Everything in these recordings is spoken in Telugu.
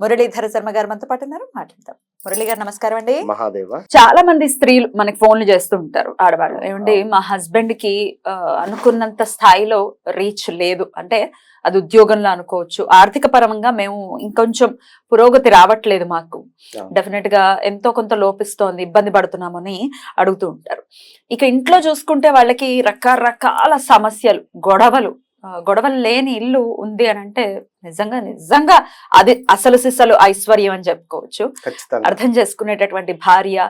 మురళీధర శర్మ గారు మనతో పాటు ఉన్నారు. మాట్లాడతాం మురళి గారు నమస్కారం అండి. మహాదేవ. చాలా మంది స్త్రీలు మనకి ఫోన్లు చేస్తూ ఉంటారు ఆడవాళ్ళు. ఏమండి మా హస్బెండ్కి అనుకున్నంత స్థాయిలో రీచ్ లేదు. అంటే అది ఉద్యోగంలో అనుకోవచ్చు. ఆర్థిక పరంగా మేము ఇంకొంచెం పురోగతి రావట్లేదు మాకు. డెఫినెట్గా ఎంతో కొంత లోపిస్తోంది ఇబ్బంది పడుతున్నామని అడుగుతూ ఉంటారు. ఇక ఇంట్లో చూసుకుంటే వాళ్ళకి రకరకాల సమస్యలు గొడవలు గొడవలు లేని ఇల్లు ఉంది అని అంటే నిజంగా నిజంగా అది అసలు సిసలు ఐశ్వర్యం అని చెప్పుకోవచ్చు. అర్థం చేసుకునేటటువంటి భార్య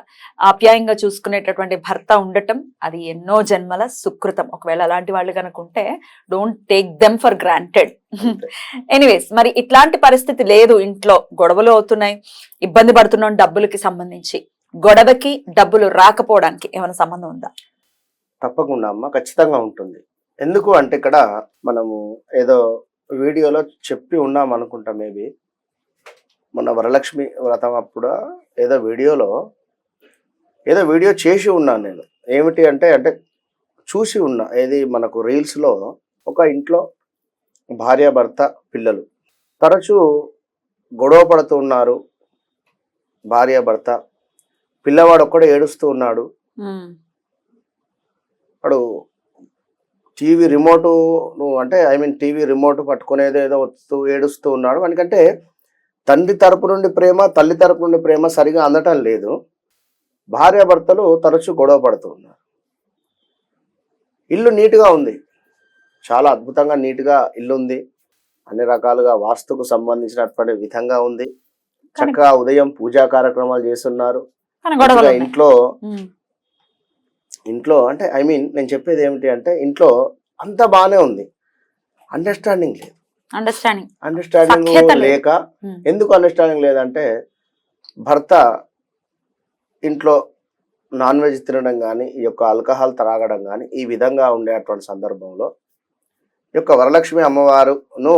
ఆప్యాయంగా చూసుకునేటటువంటి భర్త ఉండటం అది ఎన్నో జన్మల సుకృతం. ఒకవేళ అలాంటి వాళ్ళు కనుక ఉంటే don't take them for granted anyways మరి ఇట్లాంటి పరిస్థితి లేదు ఇంట్లో. గొడవలు అవుతున్నాయి ఇబ్బంది పడుతున్నాం డబ్బులకి సంబంధించి. గొడవకి డబ్బులు రాకపోవడానికి ఏమైనా సంబంధం ఉందా? తప్పకుండా అమ్మ ఖచ్చితంగా ఉంటుంది. ఎందుకు అంటే ఇక్కడ మనము ఏదో వీడియోలో చెప్పి ఉన్నాం అనుకుంటా మేబీ. మొన్న వరలక్ష్మి వ్రతం అప్పుడు ఏదో వీడియోలో ఏదో వీడియో చేసి ఉన్నాను నేను. ఏమిటి అంటే అంటే చూసి ఉన్నా. ఏది మనకు రీల్స్లో ఒక ఇంట్లో భార్య భర్త పిల్లలు తరచూ గొడవ పడుతూ ఉన్నారు. భార్య భర్త పిల్లవాడు ఒక్కడే ఏడుస్తూ ఉన్నాడు. వాడు టీవీ రిమోటు నువ్వు అంటే ఐ మీన్ టీవీ రిమోట్ పట్టుకునేది ఏదో వస్తూ ఏడుస్తూ ఉన్నాడు. ఎందుకంటే తండ్రి తరపు నుండి ప్రేమ తల్లి తరపు నుండి ప్రేమ సరిగా అందటం లేదు. భార్యాభర్తలు తరచూ గొడవ పడుతూ ఉన్నారు. ఇల్లు నీట్గా ఉంది. చాలా అద్భుతంగా నీట్గా ఇల్లు ఉంది. అన్ని రకాలుగా వాస్తుకు సంబంధించినటువంటి విధంగా ఉంది. చక్కగా ఉదయం పూజా కార్యక్రమాలు చేస్తున్నారు. ఇంట్లో ఇంట్లో అంటే ఐ మీన్ నేను చెప్పేది ఏమిటి అంటే ఇంట్లో అంత బాగానే ఉంది. అండర్స్టాండింగ్ లేదు. Understanding understanding. లేక ఉమ్, ఎందుకు అండర్స్టాండింగ్ లేదంటే భర్త ఇంట్లో నాన్ వెజ్ తినడం కానీ ఈ యొక్క ఆల్కహాల్ త్రాగడం కానీ ఈ విధంగా ఉండేటువంటి సందర్భంలో ఈ యొక్క వరలక్ష్మి అమ్మవారును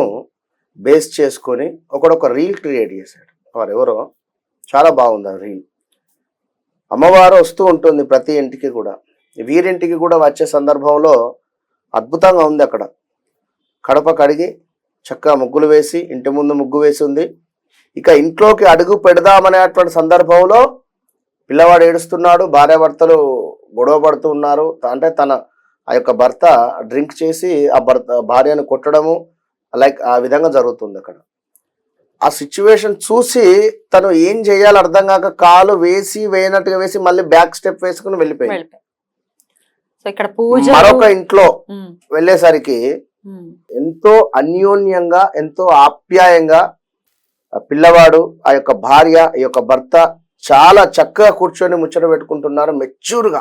బేస్ చేసుకొని ఒకడొక రీల్ క్రియేట్ చేశాడు. వారు ఎవరో చాలా బాగుంది ఆ రీల్ అమ్మవారు వస్తూ ఉంటుంది ప్రతి ఇంటికి కూడా. వీరింటికి కూడా వచ్చే సందర్భంలో అద్భుతంగా ఉంది అక్కడ. కడప కడిగి చక్కగా ముగ్గులు వేసి ఇంటి ముందు ముగ్గు వేసి ఉంది. ఇక ఇంట్లోకి అడుగు పెడదామనేటువంటి సందర్భంలో పిల్లవాడు ఏడుస్తున్నాడు భార్యాభర్తలు గొడవ పడుతూ ఉన్నారు. అంటే తన ఆ యొక్క భర్త డ్రింక్ చేసి ఆ భర్త భార్యను కొట్టడము లైక్ ఆ విధంగా జరుగుతుంది అక్కడ. ఆ సిచ్యువేషన్ చూసి తను ఏం చేయాలో అర్థం కాక కాలు వేసి వేయనట్టుగా వేసి మళ్ళీ బ్యాక్ స్టెప్ వేసుకుని వెళ్ళిపోయింది. ఇక్కడ పూజ మరొక ఇంట్లో వెళ్ళేసరికి ఎంతో అన్యోన్యంగా ఎంతో ఆప్యాయంగా ఆ పిల్లవాడు ఆ యొక్క భార్య ఈ యొక్క భర్త చాలా చక్కగా కూర్చొని ముచ్చట పెట్టుకుంటున్నారు మెచ్యూర్గా.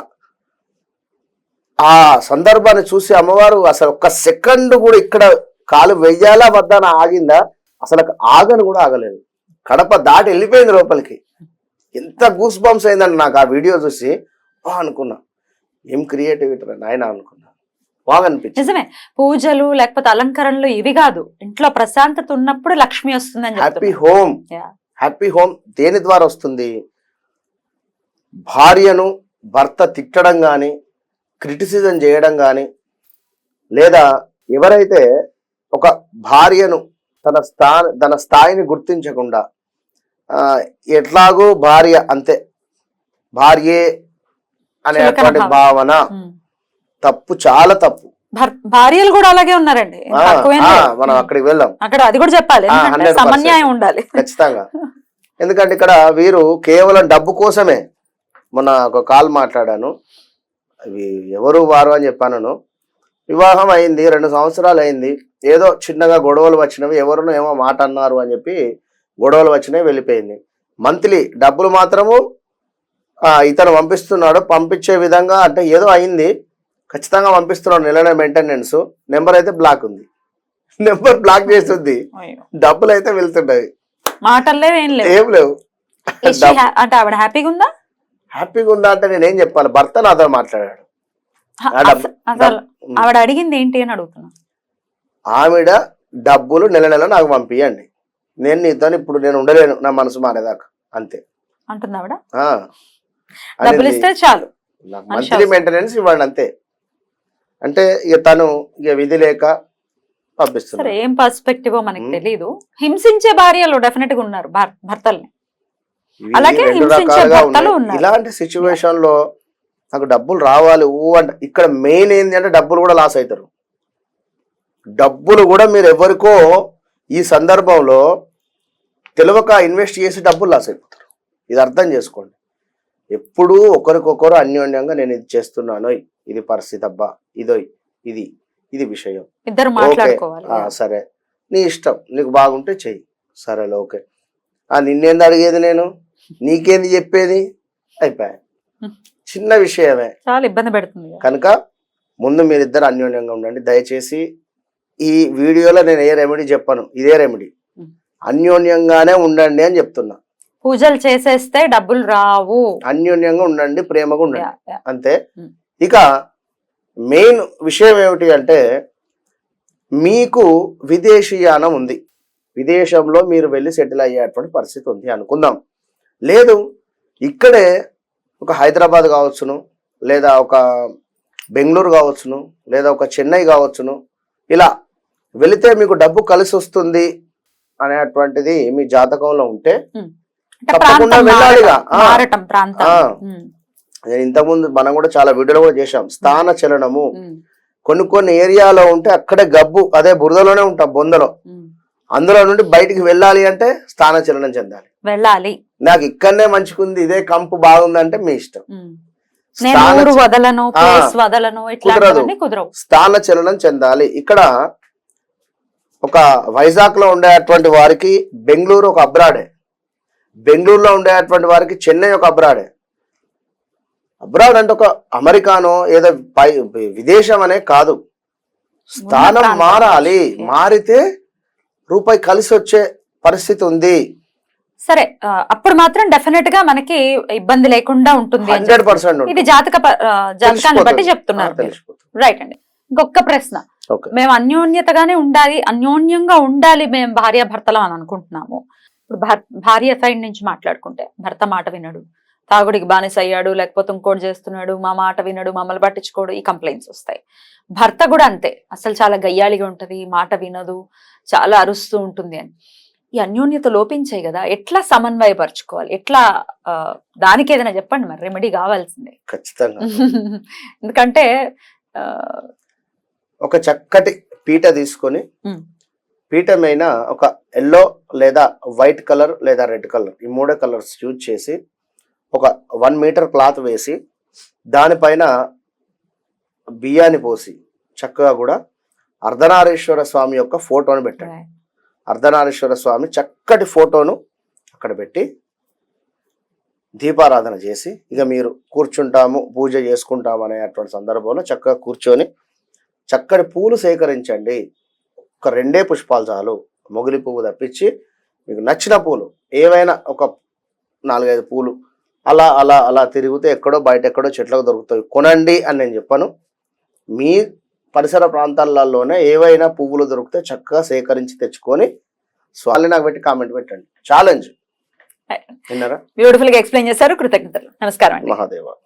ఆ సందర్భాన్ని చూసి అమ్మవారు అసలు ఒక్క సెకండ్ కూడా ఇక్కడ కాలు వెయ్యాలా వద్దా అని ఆగిందా అసలు ఆగను కూడా ఆగలేదు. కడప దాటి వెళ్ళిపోయింది లోపలికి. ఎంత గూస్ బంప్స్ అయిందండి నాకు ఆ వీడియో చూసి. అనుకున్నా. ఏం క్రియేటివిటీ నాయన అనుకున్నా బాగా అనిపించింది నిజమే. పూజలు లేకపోతే అలంకరణలు ఇవి కాదు. ఇంట్లో ప్రశాంతత ఉన్నప్పుడు లక్ష్మి వస్తుందని హ్యాపీ. హోమ్. హ్యాపీ హోమ్ దేని ద్వారా వస్తుంది? భార్యను భర్త తిట్టడం కానీ క్రిటిసిజం చేయడం కానీ లేదా ఎవరైతే ఒక భార్యను తన స్థా తన స్థాయిని గుర్తించకుండా ఎట్లాగో భార్య అంతే. భార్యే అనేటువంటి భావన. తప్పు చాలా తప్పు. భర్- భార్యలు కూడా అలాగే ఉన్నారండి. మనం అక్కడికి వెళ్దాం అక్కడ అది కూడా చెప్పాలి. ఆ, ఎందుకంటే 100% సమన్యాయం ఉండాలి. ఖచ్చితంగా. ఎందుకంటే ఇక్కడ వీరు కేవలం డబ్బు కోసమే. మొన్న ఒక కాల్ మాట్లాడాను. ఎవరు వారు అని చెప్పాను వివాహం అయింది రెండు సంవత్సరాలు అయింది. ఏదో చిన్నగా గొడవలు వచ్చినవి ఎవరినో ఏమో మాట అన్నారు అని చెప్పి గొడవలు వచ్చినాయి వెళ్ళిపోయింది. మంత్లీ డబ్బులు మాత్రము ఇతను పంపిస్తున్నాడు. పంపించే విధంగా అంటే ఏదో అయింది. ఖచ్చితంగా పంపిస్తున్నాడు నెల మెయింటెనెన్స్ నెంబర్ అయితే బ్లాక్ ఉంది. నెంబర్ బ్లాక్ చేస్తుంది. డబ్బులు అయితే మాటల్లో ఏం లేవు. అంటే ఆవిడ హ్యాపీగా ఉందా? హ్యాపీగా ఉందా అంటే నేనేం చెప్పాలి? భర్త నాతో మాట్లాడాడు. ఆవిడ అడిగింది ఏంటి అని అడుగుతున్నా. ఆవిడ డబ్బులు నెల నెల నాకు పంపియండి. నేను నీతో ఇప్పుడు నేను ఉండలేను. నా మనసు మారేదాకా. అంతే. అంటుంది ఆవిడ? ఆ. డబ్బులు ఇస్తే చాలు మంత్లీ. మెయింటెనెన్స్ ఇవ్వండి అంతే అంటే ఇక తను ఇక విధి లేక పంపిస్తున్నాడు ఏం పర్స్పెక్టివ్ మనకి. తెలీదు హింసించే భార్యలు డెఫినెట్గా ఉన్నారు భర్- భర్తల్ని అలాగే హింసించే భర్తలు. ఉన్నారు. ఇలాంటి సిచ్యువేషన్లో నాకు డబ్బులు రావాలి ఊ అంటే ఇక్కడ మెయిన్ ఏంటి అంటే డబ్బులు కూడా లాస్ అవుతారు డబ్బులు కూడా మీరు ఎవరికో ఈ సందర్భంలో తెలియక ఇన్వెస్ట్ చేసి డబ్బులు లాస్ అయిపోతారు ఇది అర్థం చేసుకోండి ఎప్పుడూ ఒకరికొకరు అన్యోన్యంగా నేను ఇది చేస్తున్నాను ఇది పరిస్థితి అబ్బా ఇదోయ్ ఇది ఇది విషయం. ఇద్దరు మాట్లాడుకోవాలి. సరే. నీ ఇష్టం నీకు బాగుంటే చెయ్యి. సరేలే ఓకే. ఆ నిన్నేంది అడిగేది నేను? నీకేంది చెప్పేది? అయిపోయా. చిన్న విషయమే. చాలా ఇబ్బంది పెడుతుంది. కనుక ముందు మీరిద్దరు అన్యోన్యంగా ఉండండి. దయచేసి ఈ వీడియోలో నేను ఏ రెమెడీ చెప్పను? ఇదే రెమెడీ. అన్యోన్యంగానే ఉండండి అని చెప్తున్నా. పూజలు చేసేస్తే డబ్బులు రావు. అన్యోన్యంగా ఉండండి ప్రేమగా ఉండండి. అంతే. ఇక మెయిన్ విషయం ఏమిటి అంటే మీకు విదేశీయానం ఉంది. విదేశంలో మీరు వెళ్ళి సెటిల్ అయ్యేటువంటి పరిస్థితి ఉంది అనుకుందాం. లేదు ఇక్కడే ఒక హైదరాబాద్ కావచ్చును లేదా ఒక బెంగళూరు కావచ్చును లేదా ఒక చెన్నై కావచ్చును. ఇలా వెళితే మీకు డబ్బు కలిసి వస్తుంది అనేటువంటిది మీ జాతకంలో ఉంటే తప్పకుండా వెళ్ళాలిగా. నేను ఇంతకుముందు మనం కూడా చాలా వీడియోలు కూడా చేశాం. స్థాన చలనము. కొన్ని కొన్ని ఏరియాలో ఉంటే అక్కడే గబ్బు అదే బురదలోనే ఉంటాం బొందలో. అందులో నుండి బయటికి వెళ్ళాలి అంటే స్థాన చలనం చెందాలి. వెళ్ళాలి. నాకు ఇక్కడనే మంచిగుంది ఇదే కంపు బాగుందంటే మీ ఇష్టం. కుదరవు. స్థాన చలనం చెందాలి. ఇక్కడ ఒక వైజాగ్లో ఉండేటువంటి వారికి బెంగళూరు ఒక అబ్రాడే. బెంగళూరులో ఉండేటువంటి వారికి చెన్నై ఒక అబ్రాడే. అబ్రాడ్ అంటే ఒక అమెరికానో ఏదో పై విదేశం అనే కాదు. స్థానం. మారాలి. మారితే రూపాయి కలిసి వచ్చే పరిస్థితి ఉంది. సరే అప్పుడు మాత్రం డెఫినెట్గా మనకి ఇబ్బంది లేకుండా ఉంటుంది హండ్రెడ్. పర్సెంట్ ఇది జాతక జాతకాన్ని బట్టి చెప్తున్నారు రైట్ అండి. ఇంకొక ప్రశ్న. మేము అన్యోన్యతగానే ఉండాలి అన్యోన్యంగా ఉండాలి మేము భార్య భర్తలం అని అనుకుంటున్నాము. ఇప్పుడు భర్- భార్య సైడ్ నుంచి మాట్లాడుకుంటే భర్త మాట వినడు. తాగుడికి బానిస అయ్యాడు లేకపోతే ఇంకోటి చేస్తున్నాడు మా మాట వినడు మమ్మల్ని పట్టించుకోడు ఈ కంప్లైంట్స్ వస్తాయి. భర్త కూడా అంతే. అసలు చాలా గయ్యాలిగా ఉంటది మాట వినదు చాలా అరుస్తూ ఉంటుంది అని. ఈ అన్యోన్యత లోపించాయి కదా ఎట్లా సమన్వయపరచుకోవాలి? ఎట్లా దానికి ఏదైనా చెప్పండి మరి రెమెడీ కావాల్సిందే. ఖచ్చితంగా. ఎందుకంటే ఒక చక్కటి పీట తీసుకొని మీద ఒక ఎల్లో లేదా వైట్ కలర్ లేదా రెడ్ కలర్ ఈ మూడే కలర్స్ యూజ్ చేసి ఒక వన్ మీటర్ క్లాత్ వేసి దానిపైన బియ్యాన్ని పోసి చక్కగా కూడా అర్ధనారీశ్వర స్వామి యొక్క ఫోటోను పెట్టండి. అర్ధనారీశ్వర స్వామి చక్కటి ఫోటోను అక్కడ పెట్టి దీపారాధన చేసి ఇక మీరు కూర్చుంటాము పూజ చేసుకుంటాము అనేటువంటి సందర్భంలో చక్కగా కూర్చొని చక్కటి పూలు సేకరించండి. ఒక రెండే పుష్పాలు చాలు. మొగిలి పువ్వు తప్పించి మీకు నచ్చిన పూలు ఏవైనా ఒక నాలుగైదు పూలు అలా అలా అలా తిరిగితే ఎక్కడో బయట ఎక్కడో చెట్లకు దొరుకుతాయి. కొనండి అని నేను చెప్పను. మీ పరిసర ప్రాంతాలలోనే ఏవైనా పువ్వులు దొరికితే చక్కగా సేకరించి తెచ్చుకొని స్వామి నాకు పెట్టి కామెంట్ పెట్టండి. ఛాలెంజ్. విన్నారా? బ్యూటిఫుల్గా ఎక్స్ప్లెయిన్ చేశారు. కృతజ్ఞతలు. నమస్కారం మహాదేవ.